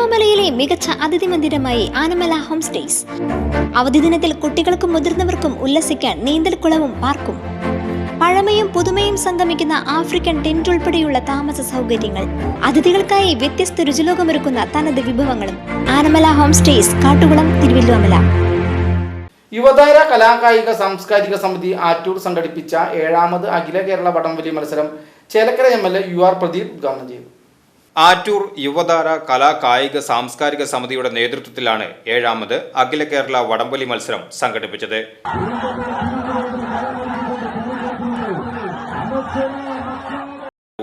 തിരുവല്ലോമലയിലെ മികച്ച അതിഥി മന്ദിരമായി Anamala home stays. അവധി ദിനത്തിൽ കുട്ടികൾക്കും മുതിർന്നവർക്കും ഉല്ലസിക്കാൻ നീന്തൽക്കുളവും പാർക്കും. പഴമയും പുതുമയും സംഗമിക്കുന്ന ആഫ്രിക്കൻ ടെന്റ് ഉൾപ്പെടെയുള്ള താമസ സൗകര്യങ്ങൾ. അതിഥികൾക്കായി വ്യത്യസ്ത രുചിലോകമൊരുക്കുന്ന തനത് വിഭവങ്ങളും. ആനമല ഹോം സ്റ്റേസ് കാട്ടുകുളം തിരുവല്ലോമല യുവതാര കലാകായിക സാംസ്കാരിക സമിതി ആറ്റൂർ സംഘടിപ്പിച്ച ഏഴാമത് അഖില കേരള വടംവലി മത്സരം Chelakkara M L A U R Pradeep ഉദ്ഘാടനം ചെയ്തു. ആറ്റൂർ യുവതാര കലാ കായിക സാംസ്കാരിക സമിതിയുടെ നേതൃത്വത്തിലാണ് ഏഴാമത് അഖില കേരള വടംവലി മത്സരം സംഘടിപ്പിച്ചത്.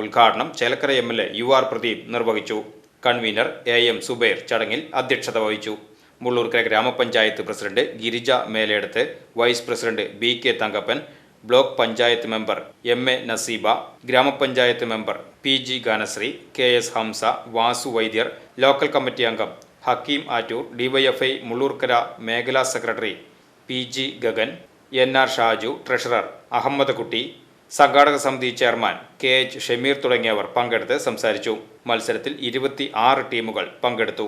ഉദ്ഘാടനം Chelakkara M L A U R Pradeep നിർവഹിച്ചു. കൺവീനർ എ എം സുബൈർ ചടങ്ങിൽ അധ്യക്ഷത വഹിച്ചു. മുള്ളൂർക്കര ഗ്രാമപഞ്ചായത്ത് president Girija Meledath vice president B K Thankappan block panchayat member M A Naseeba ഗ്രാമപഞ്ചായത്ത് member P G Ganasree K S Hamsa Vasu Vaidyar local committee അംഗം Hakeem Attoor DYFI Mullurkara മേഖലാ secretary P G Gagan N R Shaju treasurer Ahammed Kutty സംഘാടക സമിതി chairman K H Shameer തുടങ്ങിയവർ പങ്കെടുത്ത് സംസാരിച്ചു. മത്സരത്തിൽ ഇരുപത്തി ആറ് ടീമുകൾ പങ്കെടുത്തു.